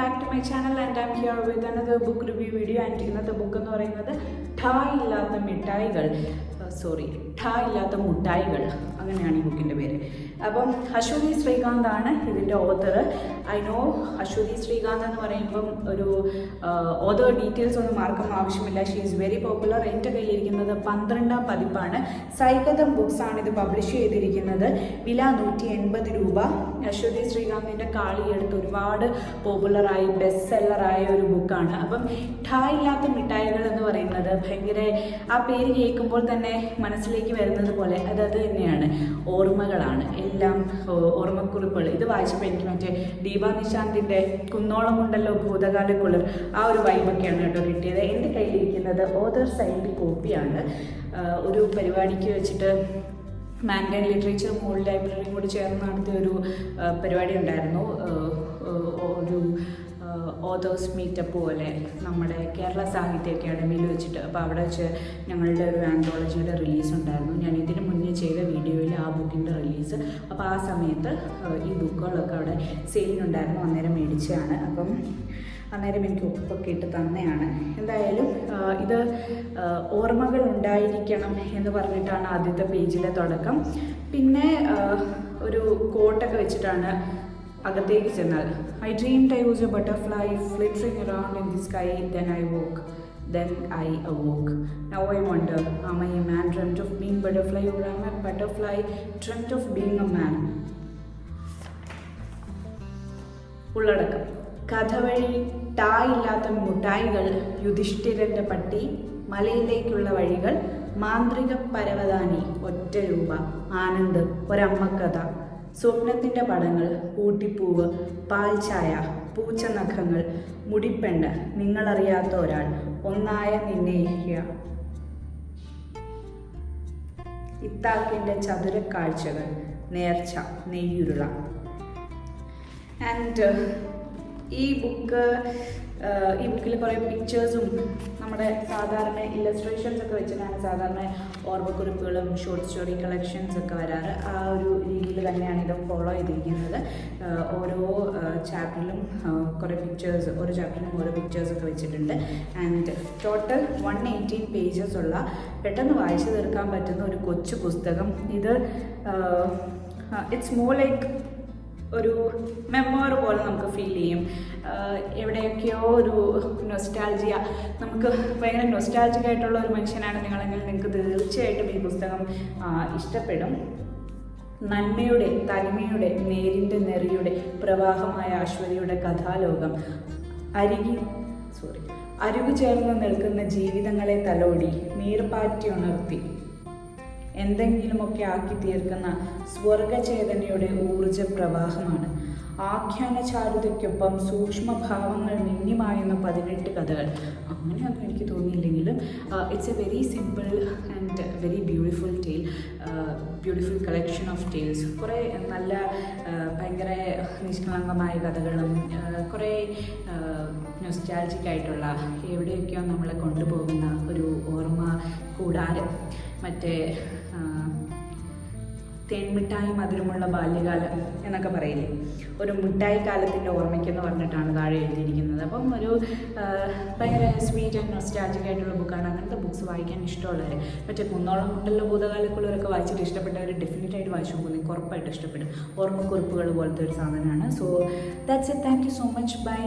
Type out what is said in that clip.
Back to my channel and I'm here with another book review video and ഇന്നത്തെ book എന്ന് പറയുന്നത് ഠായ് ഇല്ലാത്ത മിഠായികൾ. Sorry ഠാ ഇല്ലാത്ത മുട്ടായികൾ. അങ്ങനെയാണ് ഈ ബുക്കിന്റെ പേര്. അപ്പം അശ്വതി ശ്രീകാന്ത് ആണ് ഇതിന്റെ author I know Aswathy Sreekanth എന്ന് പറയുമ്പം ഒരു ഓതർ ഡീറ്റെയിൽസ് ഒന്നും ആർക്കും ആവശ്യമില്ല. ഷീ ഈസ് വെരി പോപ്പുലർ എന്റെ കയ്യിലിരിക്കുന്നത് പന്ത്രണ്ടാം പതിപ്പാണ്. സൈകതം ബുക്സ് ആണ് ഇത് പബ്ലിഷ് ചെയ്തിരിക്കുന്നത്. വില നൂറ്റി എൺപത് രൂപ. അശ്വതി ശ്രീകാന്തിന്റെ കാളി എടുത്ത് ഒരുപാട് പോപ്പുലറായി ബെസ്റ്റ് സെല്ലറായ ഒരു ബുക്കാണ് അപ്പം ഠാ ഇല്ലാത്ത മിഠായികൾ എന്ന് പറയുന്നത് ഭയങ്കര ആ പേര് കേൾക്കുമ്പോൾ തന്നെ മനസ്സിലേക്ക് വരുന്നത് പോലെ അത് അത് തന്നെയാണ്. ഓർമ്മകളാണ്. എല്ലാം ഓർമ്മക്കുറിപ്പുകൾ. ഇത് വായിച്ചപ്പോൾ എനിക്ക് മറ്റേ ദീപ നിശാന്തിന്റെ കുന്നോളം ഉണ്ടല്ലോ ഭൂതകാലക്കുളിർ ആ ഒരു വൈബൊക്കെയാണ് കേട്ടോ കിട്ടിയത്. എന്റെ കയ്യിലിരിക്കുന്നത് ഓതർ സൈഡ് കോപ്പിയാണ് ഒരു പരിപാടിക്ക് വെച്ചിട്ട് മാൻഡൈൻ ലിറ്ററേച്ചർ മോൾ ലൈബ്രറിയും കൂടി ചേർന്ന് നടത്തിയ ഒരു പരിപാടി ഉണ്ടായിരുന്നു. ഓതേഴ്സ് മീറ്റപ്പ് പോലെ നമ്മുടെ കേരള സാഹിത്യ അക്കാദമിയിൽ വെച്ചിട്ട് അപ്പോൾ അവിടെ വെച്ച് ഞങ്ങളുടെ ഒരു ആൻഡോളജിയുടെ റിലീസ് ഉണ്ടായിരുന്നു. ഞാൻ ഇതിന് മുന്നേ ചെയ്ത വീഡിയോയിൽ ആ ബുക്കിന്റെ റിലീസ് അപ്പോൾ ആ സമയത്ത് ഈ ബുക്കുകളൊക്കെ അവിടെ സെയിലുണ്ടായിരുന്നു അന്നേരം മേടിച്ചതാണ്. അപ്പം അന്നേരം എനിക്ക് ഉപ്പൊക്കെ ഇട്ട് തന്നെയാണ്. എന്തായാലും ഇത് ഓർമ്മകൾ ഉണ്ടായിരിക്കണം എന്ന് പറഞ്ഞിട്ടാണ് ആദ്യത്തെ പേജിലെ തുടക്കം. പിന്നെ ഒരു കോട്ടൊക്കെ വെച്ചിട്ടാണ് അകത്തേക്ക് ചെന്നാൽ I dream I was a butterfly flittering around in the sky then I woke then I awoke. Now I wonder, am I a man dreamt of being butterfly or am I butterfly butterfly of being a man? ഉള്ളടക്കം കഥ വഴി ടായില്ലാത്ത മുട്ടായികൾ യുധിഷ്ഠിരന്റെ പട്ടി മലയിലേക്കുള്ള വഴികൾ മാന്ത്രിക പരവതാനി ഒറ്റ രൂപ ആനന്ദ് ഒരമ്മക്കഥ സ്വപ്നത്തിന്റെ പടങ്ങൾ ഊട്ടിപ്പൂവ് പാൽച്ചായ പൂച്ചനഖങ്ങൾ മുടിപ്പെണ്ണ് നിങ്ങളറിയാത്ത ഒരാൾ ഒന്നായ നിന്നയിക്കുക ഇത്താക്കിന്റെ ചതുരക്കാഴ്ചകൾ നേർച്ച നെയ്യുരുള. ആൻഡ് ഈ ബുക്ക് ഈ ബുക്കിൽ കുറേ പിക്ചേഴ്സും നമ്മുടെ സാധാരണ ഇല്ലസ്ട്രേഷൻസ് ഒക്കെ വെച്ചിട്ടാണ് സാധാരണ ഓർമ്മക്കുറിപ്പുകളും ഷോർട്ട് സ്റ്റോറി കളക്ഷൻസ് ഒക്കെ വരാറ്. ആ ഒരു രീതിയിൽ തന്നെയാണ് ഇത് ഫോളോ ചെയ്തിരിക്കുന്നത്. ഓരോ ചാപ്റ്ററിലും കുറേ പിക്ചേഴ്സ് ഓരോ ചാപ്റ്ററിലും ഓരോ പിക്ചേഴ്സ് ഒക്കെ വെച്ചിട്ടുണ്ട്. And total one eighteen pages ഉള്ള പെട്ടെന്ന് വായിച്ചു തീർക്കാൻ പറ്റുന്ന ഒരു കൊച്ചു പുസ്തകം. ഇത് ഇറ്റ്സ് മോർ ലൈക്ക് ഒരു മെമ്മോർ പോലെ നമുക്ക് ഫീൽ ചെയ്യും. എവിടെയൊക്കെയോ ഒരു നൊസ്റ്റാൾജിയ നമുക്ക് ഭയങ്കര നൊസ്റ്റാൾജിക് ആയിട്ടുള്ള ഒരു മനുഷ്യനാണ് നിങ്ങളെങ്കിൽ നിങ്ങൾക്ക് തീർച്ചയായിട്ടും ഈ പുസ്തകം ഇഷ്ടപ്പെടും. നന്മയുടെ തനിമയുടെ നേരിന്റെ നെറിയുടെ പ്രവാഹമായ അശ്വതിയുടെ കഥാലോകം. അരികി സോറി അരികു ചേർന്ന് നിൽക്കുന്ന ജീവിതങ്ങളെ തലോടി നീർപ്പാറ്റി ഉണർത്തി. എന്തെങ്കിലുമൊക്കെ ആക്കി തീർക്കുന്ന സ്വർഗചേതനയുടെ ഊർജ പ്രവാഹമാണ് ആഖ്യാന ചാരുതയ്ക്കൊപ്പം സൂക്ഷ്മഭാവങ്ങൾ മിന്നിമായുന്ന പതിനെട്ട് കഥകൾ. അങ്ങനെയൊന്നും എനിക്ക് തോന്നിയില്ലെങ്കിലും it's a very simple and very beautiful tale beautiful collection of tales കുറേ നല്ല ഭയങ്കര നിഷ്കളങ്കമായ കഥകളും കുറേ നൊസ്റ്റാൾജിക് ആയിട്ടുള്ള എവിടെയൊക്കെയോ നമ്മളെ കൊണ്ടുപോകുന്ന ഒരു ഓർമ്മ കൂടാരം. മറ്റേ തേൻമിഠായി മധുരമുള്ള ബാല്യകാലം എന്നൊക്കെ പറയില്ലേ? ഒരു മിഠായി കാലത്തിന്റെ ഓർമ്മയ്ക്കെന്ന് പറഞ്ഞിട്ടാണ് താഴെ എഴുതിയിരിക്കുന്നത്. അപ്പം ഒരു ഭയങ്കര സ്വീറ്റ് ആൻഡ് നൊസ്റ്റാജിക് ആയിട്ടുള്ള ബുക്കാണ് അങ്ങനത്തെ ബുക്ക്സ് വായിക്കാൻ ഇഷ്ടമുള്ളവർ മറ്റേ കുന്നോളം ഉണ്ടല്ലോ ഭൂതകാലക്കുള്ളവരൊക്കെ വായിച്ചിട്ട് ഇഷ്ടപ്പെട്ടവർ ഡെഫിനറ്റ് ആയിട്ട് വായിച്ചു പോകും നിങ്ങൾക്ക് ഉറപ്പായിട്ട് ഇഷ്ടപ്പെടും. ഓർമ്മക്കുറിപ്പുകൾ പോലത്തെ ഒരു സാധനമാണ്. So that's a thank you so much bye